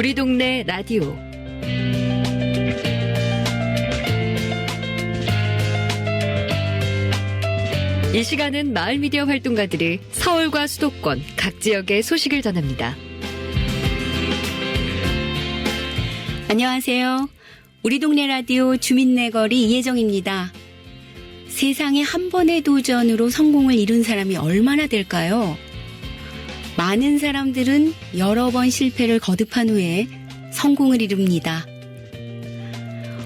우리 동네 라디오 이 시간은 마을 미디어 활동가들이 서울과 수도권 각 지역의 소식을 전합니다. 안녕하세요. 우리 동네 라디오 주민내거리 이혜정입니다. 세상에 한 번의 도전으로 성공을 이룬 사람이 얼마나 될까요? 많은 사람들은 여러 번 실패를 거듭한 후에 성공을 이룹니다.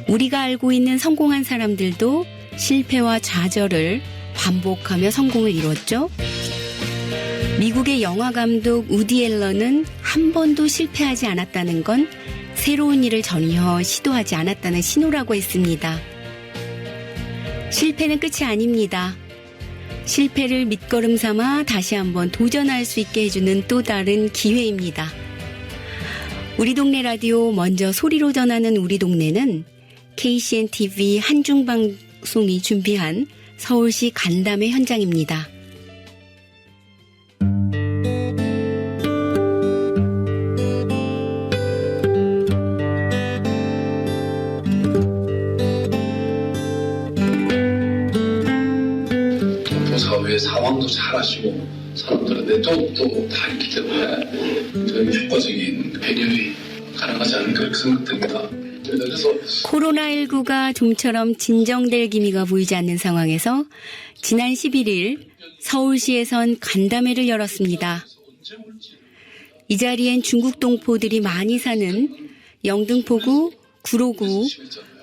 우리가 알고 있는 성공한 사람들도 실패와 좌절을 반복하며 성공을 이뤘죠. 미국의 영화 감독 우디 앨런은 한 번도 실패하지 않았다는 건 새로운 일을 전혀 시도하지 않았다는 신호라고 했습니다. 실패는 끝이 아닙니다. 실패를 밑거름 삼아 다시 한번 도전할 수 있게 해주는 또 다른 기회입니다. 우리 동네 라디오 먼저 소리로 전하는 우리 동네는 KCN TV 한중방송이 준비한 서울시 간담회 현장입니다. 상황도 잘 아시고 사람들의 네트워크도 다 있기 때문에 저희 효과적인 해결이 가능하지 않을까 그렇게 생각됩니다. 그래서 코로나19가 좀처럼 진정될 기미가 보이지 않는 상황에서 지난 11일 서울시에선 간담회를 열었습니다. 이 자리엔 중국 동포들이 많이 사는 영등포구, 구로구,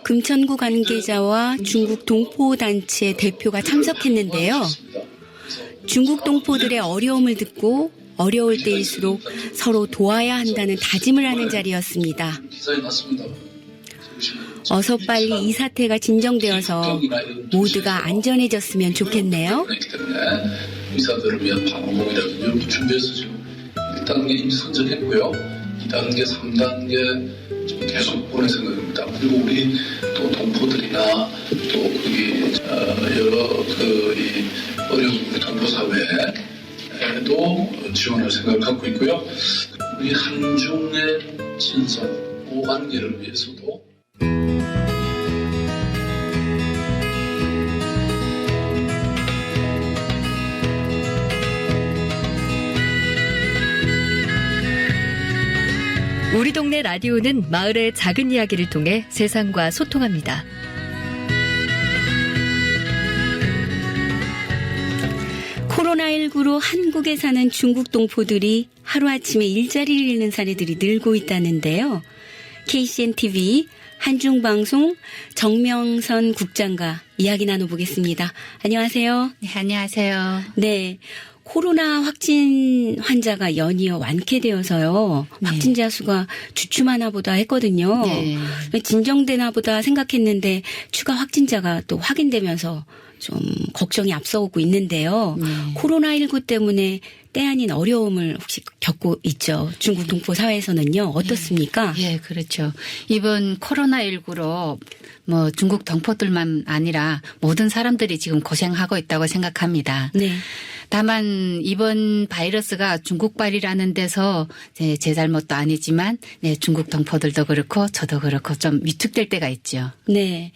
금천구 관계자와 중국 동포 단체 대표가 참석했는데요. 중국 동포들의 어려움을 듣고 어려울 때일수록 서로 도와야 한다는 다짐을 하는 자리였습니다. 어서 빨리 이 사태가 진정되어서 모두가 안전해졌으면 좋겠네요. 의사들을 위한 방법이라든지 이런 거 준비해서 지금 1단계 이미 선정했고요. 2단계, 3단계 지금 계속 보낼 생각입니다. 그리고 우리 또 동포들이나 또 거기 어, 여러 그이 어려운 우리 동포 사회에도 지원할 생각을 갖고 있고요. 우리 한중의 진선, 오관계를 위해서도 우리 동네 라디오는 마을의 작은 이야기를 통해 세상과 소통합니다. 코로나19로 한국에 사는 중국 동포들이 하루아침에 일자리를 잃는 사례들이 늘고 있다는데요. KCN TV 한중방송 정명선 국장과 이야기 나눠보겠습니다. 안녕하세요. 네, 안녕하세요. 네. 코로나 확진 환자가 연이어 완쾌되어서요. 네. 확진자 수가 주춤하나 보다 했거든요. 네. 진정되나 보다 생각했는데 추가 확진자가 또 확인되면서 좀 걱정이 앞서오고 있는데요. 네. 코로나19 때문에 때 아닌 어려움을 혹시 겪고 있죠. 중국 동포 사회에서는요. 어떻습니까? 예, 그렇죠. 이번 코로나19로 뭐 중국 동포들만 아니라 모든 사람들이 지금 고생하고 있다고 생각합니다. 네. 다만 이번 바이러스가 중국발이라는 데서 제, 제 잘못도 아니지만 네, 중국 동포들도 그렇고 저도 그렇고 좀 위축될 때가 있죠. 네.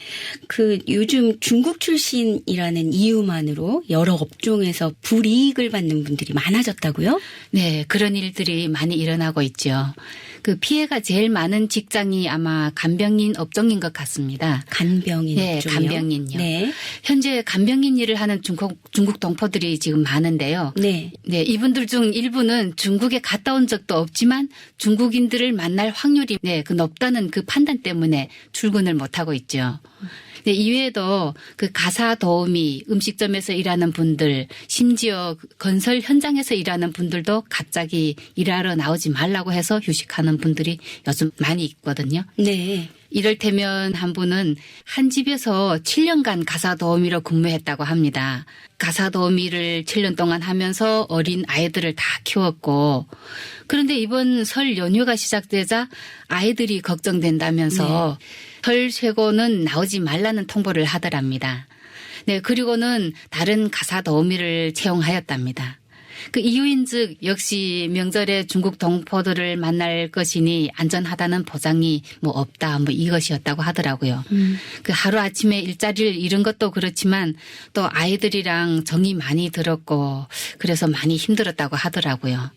그 요즘 중국 출신이라는 이유만으로 여러 업종에서 불이익을 받는 분들이 많아 졌다고요? 네, 그런 일들이 많이 일어나고 있죠. 그 피해가 제일 많은 직장이 아마 간병인 업종인 것 같습니다. 간병인 네, 업종이요? 간병인요. 네. 현재 간병인 일을 하는 중국, 중국 동포들이 지금 많은데요. 네. 네, 이분들 중 일부는 중국에 갔다 온 적도 없지만 중국인들을 만날 확률이 네, 그 높다는 그 판단 때문에 출근을 못 하고 있죠. 네, 이외에도 그 가사 도우미, 음식점에서 일하는 분들, 심지어 그 건설 현장에서 일하는 분들도 갑자기 일하러 나오지 말라고 해서 휴식하는 분들이 요즘 많이 있거든요. 네. 이를테면 한 분은 한 집에서 7년간 가사 도우미로 근무했다고 합니다. 가사 도우미를 7년 동안 하면서 어린 아이들을 다 키웠고 그런데 이번 설 연휴가 시작되자 아이들이 걱정된다면서 설 쇠고는 나오지 말라는 통보를 하더랍니다. 네, 그리고는 다른 가사 도우미를 채용하였답니다. 그 이유인즉 역시 명절에 중국 동포들을 만날 것이니 안전하다는 보장이 뭐 없다 뭐 이것이었다고 하더라고요. 음. 그 하루 아침에 일자리를 잃은 것도 그렇지만 또 아이들이랑 정이 많이 들었고 그래서 많이 힘들었다고 하더라고요.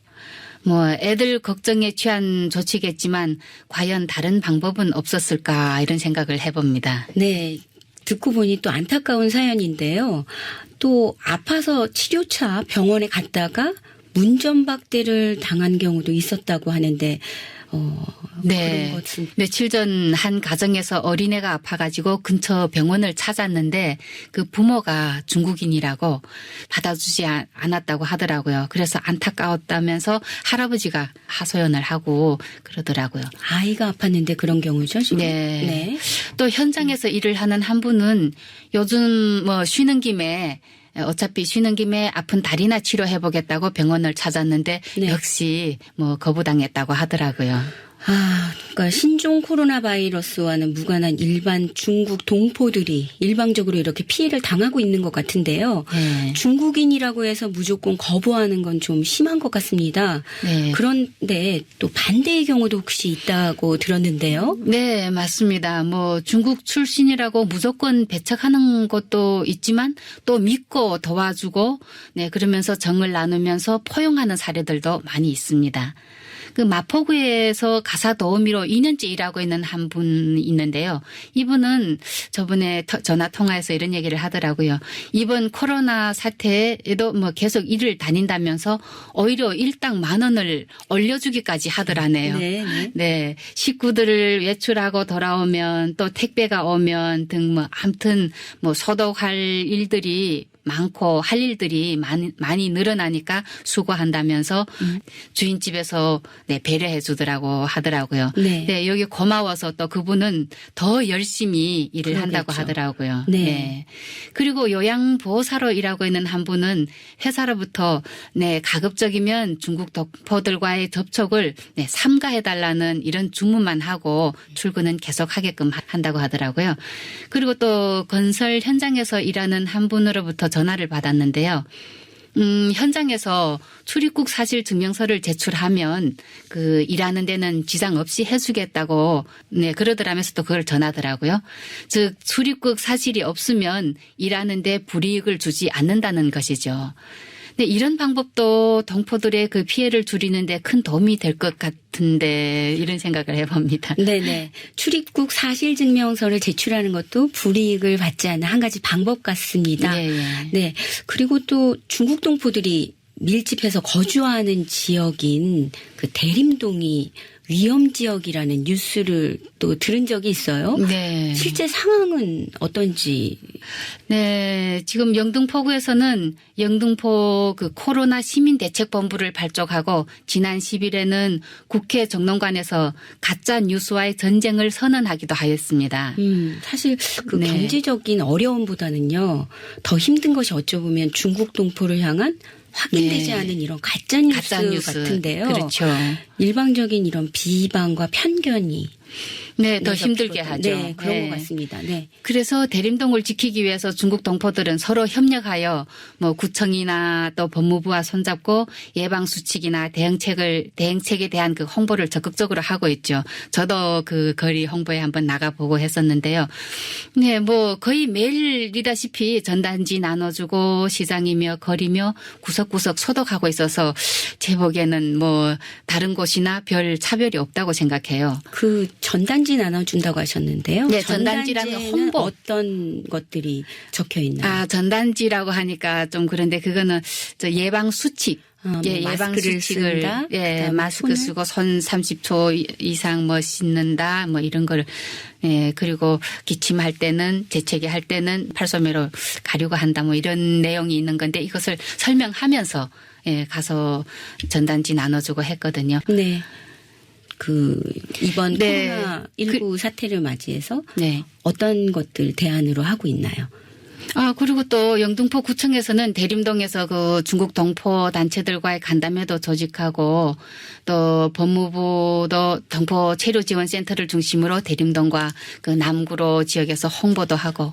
뭐 애들 걱정에 취한 조치겠지만 과연 다른 방법은 없었을까 이런 생각을 해봅니다. 네. 듣고 보니 또 안타까운 사연인데요. 또 아파서 치료차 병원에 갔다가 문전박대를 당한 경우도 있었다고 하는데 어 네. 며칠 전 한 가정에서 어린애가 아파가지고 근처 병원을 찾았는데 그 부모가 중국인이라고 받아주지 아- 않았다고 하더라고요. 그래서 안타까웠다면서 할아버지가 하소연을 하고 그러더라고요. 아이가 아팠는데 그런 경우죠. 지금? 네. 네. 또 현장에서 일을 하는 한 분은 요즘 뭐 쉬는 김에 어차피 쉬는 김에 아픈 다리나 치료해보겠다고 병원을 찾았는데 네. 역시 뭐 거부당했다고 하더라고요. 아, 그러니까 신종 코로나 바이러스와는 무관한 일반 중국 동포들이 일방적으로 이렇게 피해를 당하고 있는 것 같은데요. 네. 중국인이라고 해서 무조건 거부하는 건 좀 심한 것 같습니다. 네. 그런데 또 반대의 경우도 혹시 있다고 들었는데요. 네, 맞습니다. 뭐 중국 출신이라고 무조건 배척하는 것도 있지만 또 믿고 도와주고 네, 그러면서 정을 나누면서 포용하는 사례들도 많이 있습니다. 그 마포구에서 가사 도우미로 2년째 일하고 있는 한 분 있는데요. 이분은 저번에 터- 전화 통화에서 이런 얘기를 하더라고요. 이번 코로나 사태에도 뭐 계속 일을 다닌다면서 오히려 일당 만 원을 올려주기까지 하더라네요. 네, 네. 네. 식구들을 외출하고 돌아오면 또 택배가 오면 등 뭐 아무튼 뭐 소독할 일들이 많고 할 일들이 많이, 많이 늘어나니까 수고한다면서 주인집에서 네, 배려해 주더라고 하더라고요. 네. 여기 고마워서 또 그분은 더 열심히 일을 그러겠죠. 한다고 하더라고요. 네. 그리고 요양보호사로 일하고 있는 한 분은 회사로부터 네, 가급적이면 중국 덕포들과의 접촉을 네, 삼가해 달라는 이런 주문만 하고 출근은 계속 하게끔 하- 한다고 하더라고요. 그리고 또 건설 현장에서 일하는 한 분으로부터 전화를 받았는데요. 음, 현장에서 출입국 사실 증명서를 제출하면 그 일하는 데는 지장 없이 해주겠다고 네 그러더라면서 또 그걸 전하더라고요. 즉 출입국 사실이 없으면 일하는 데 불이익을 주지 않는다는 것이죠. 근데 이런 방법도 동포들의 그 피해를 줄이는데 큰 도움이 될 것 같은데 이런 생각을 해봅니다. 네네. 출입국 사실증명서를 제출하는 것도 불이익을 받지 않는 한 가지 방법 같습니다. 예, 예. 네. 그리고 또 중국 동포들이 밀집해서 거주하는 지역인 그 대림동이 위험 지역이라는 뉴스를 또 들은 적이 있어요. 네. 실제 상황은 어떤지. 네, 지금 영등포구에서는 영등포 그 코로나 시민 대책 본부를 발족하고 지난 10일에는 국회 정론관에서 가짜 뉴스와의 전쟁을 선언하기도 하였습니다. 음, 사실 그 네. 경제적인 어려움보다는요, 더 힘든 것이 어쩌 보면 중국 동포를 향한 확인되지 네. 않은 이런 가짜 뉴스, 가짜 뉴스 같은데요. 그렇죠. 일방적인 이런 비방과 편견이 네, 더 힘들게 하죠. 네, 그런 네. 것 같습니다. 네. 그래서 대림동을 지키기 위해서 중국 동포들은 서로 협력하여 뭐 구청이나 또 법무부와 손잡고 예방 수칙이나 대응책을 대응책에 대한 그 홍보를 적극적으로 하고 있죠. 저도 그 거리 홍보에 한번 나가 보고 했었는데요. 네, 뭐 거의 매일이다시피 전단지 나눠주고 시장이며 거리며 구석구석 소독하고 있어서 제 보기에는 뭐 다른 곳이나 별 차별이 없다고 생각해요. 그 전단지 나눠준다고 하셨는데요. 네, 전단지라는 홍보. 어떤 것들이 적혀 있나요? 아, 전단지라고 하니까 좀 그런데 그거는 저 예방 수칙. 아, 뭐 예, 예방 마스크를 수칙을 쓴다, 예, 마스크 손을- 쓰고 손 30초 이- 이상 뭐 씻는다 뭐 이런 걸 예, 그리고 기침할 때는 재채기 할 때는 팔소매로 가려고 한다 뭐 이런 내용이 있는 건데 이것을 설명하면서 예, 가서 전단지 나눠 주고 했거든요. 네. 그 이번 네. 코로나 19 사태를 맞이해서 네. 어떤 것들 대안으로 하고 있나요? 아, 그리고 또 영등포 구청에서는 대림동에서 그 중국 동포 단체들과의 간담회도 조직하고 또 법무부도 동포 체류 지원 센터를 중심으로 대림동과 그 남구로 지역에서 홍보도 하고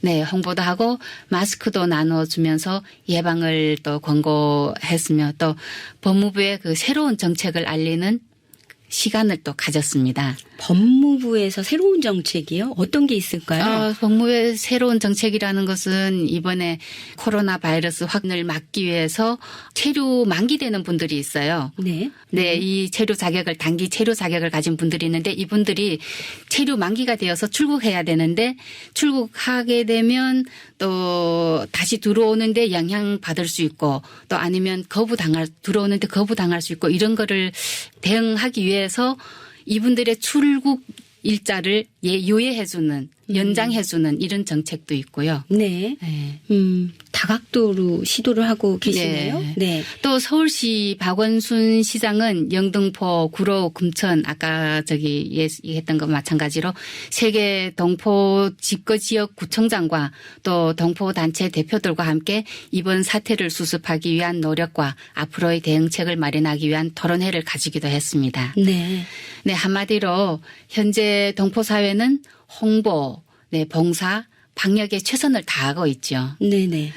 네, 홍보도 하고 마스크도 나눠주면서 예방을 또 권고했으며 또 법무부의 그 새로운 정책을 알리는 시간을 또 가졌습니다. 법무부에서 새로운 정책이요? 어떤 게 있을까요? 어, 법무부의 새로운 정책이라는 것은 이번에 코로나 바이러스 확산을 막기 위해서 체류 만기되는 분들이 있어요. 네. 네, 이 체류 자격을 단기 체류 자격을 가진 분들이 있는데 이분들이 체류 만기가 되어서 출국해야 되는데 출국하게 되면 또 다시 들어오는데 영향 받을 수 있고 또 아니면 거부 당할 들어오는데 거부 당할 수 있고 이런 거를 대응하기 위해서 이분들의 출국 일자를 예, 요예해주는 연장해주는 이런 정책도 있고요. 네. 네. 음, 다각도로 시도를 하고 계시네요. 네. 네. 또 서울시 박원순 시장은 영등포, 구로, 금천 아까 저기 예- 얘기했던 것 마찬가지로 세계 동포 집거 지역 구청장과 또 동포 단체 대표들과 함께 이번 사태를 수습하기 위한 노력과 앞으로의 대응책을 마련하기 위한 토론회를 가지기도 했습니다. 네. 네, 한마디로 현재 동포 사회는 홍보, 네, 봉사, 방역에 최선을 다하고 있죠. 네네.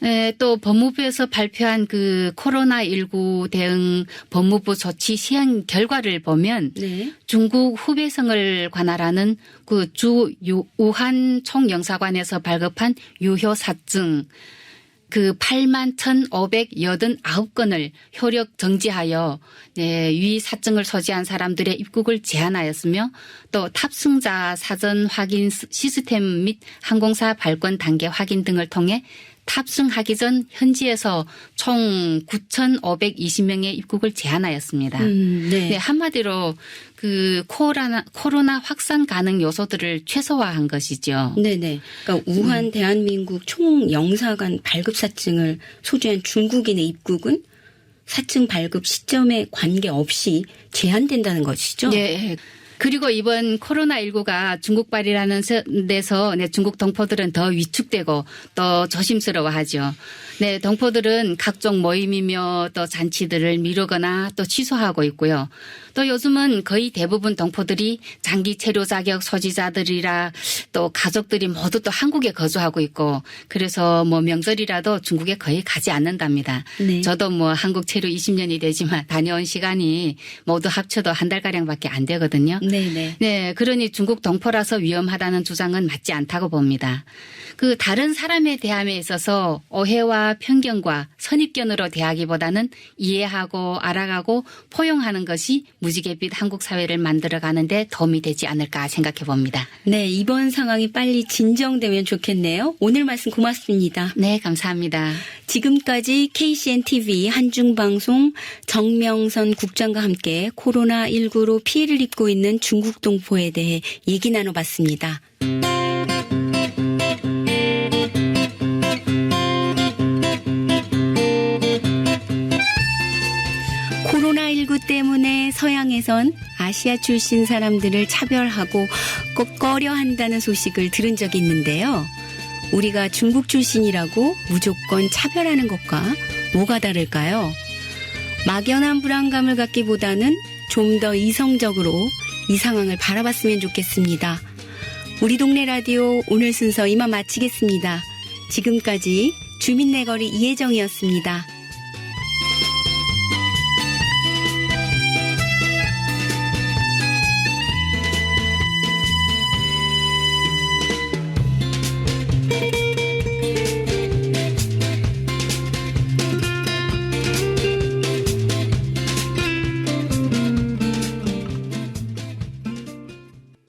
네, 또 법무부에서 발표한 그 코로나19 대응 법무부 조치 시행 결과를 보면 네. 중국 후베성을 관할하는 그 주 우한 총영사관에서 발급한 유효 사증 그 8만 1,589건을 효력 정지하여 네, 위 사증을 소지한 사람들의 입국을 제한하였으며 또 탑승자 사전 확인 시스템 및 항공사 발권 단계 확인 등을 통해 탑승하기 전 현지에서 총 9,520명의 입국을 제한하였습니다. 음, 네. 네, 한마디로 그 코로나 코로나 확산 가능 요소들을 최소화한 것이죠. 네네. 그러니까 우한 대한민국 총영사관 발급사증을 소지한 중국인의 입국은 사증 발급 시점에 관계없이 제한된다는 것이죠. 예. 그리고 이번 코로나19가 중국발이라는 세- 데서 네, 중국 동포들은 더 위축되고 또 조심스러워하죠. 네, 동포들은 각종 모임이며 또 잔치들을 미루거나 또 취소하고 있고요. 또 요즘은 거의 대부분 동포들이 장기 체류 자격 소지자들이라 또 가족들이 모두 또 한국에 거주하고 있고 그래서 뭐 명절이라도 중국에 거의 가지 않는답니다. 네. 저도 뭐 한국 체류 20년이 되지만 다녀온 시간이 모두 합쳐도 한 달 가량밖에 안 되거든요. 네네. 네, 그러니 중국 동포라서 위험하다는 주장은 맞지 않다고 봅니다. 그 다른 사람에 대함에 있어서 오해와 편견과 선입견으로 대하기보다는 이해하고 알아가고 포용하는 것이 무지개빛 한국 사회를 만들어 가는데 도움이 되지 않을까 생각해 봅니다. 네, 이번 상황이 빨리 진정되면 좋겠네요. 오늘 말씀 고맙습니다. 네, 감사합니다. 지금까지 KCN TV 한중방송 정명선 국장과 함께 코로나19로 피해를 입고 있는 중국 동포에 대해 얘기 나눠봤습니다. 서양에선 아시아 출신 사람들을 차별하고 꼭 꺼려 한다는 소식을 들은 적이 있는데요. 우리가 중국 출신이라고 무조건 차별하는 것과 뭐가 다를까요? 막연한 불안감을 갖기보다는 좀 더 이성적으로 이 상황을 바라봤으면 좋겠습니다. 우리 동네 라디오 오늘 순서 이만 마치겠습니다. 지금까지 주민내거리 이혜정이었습니다.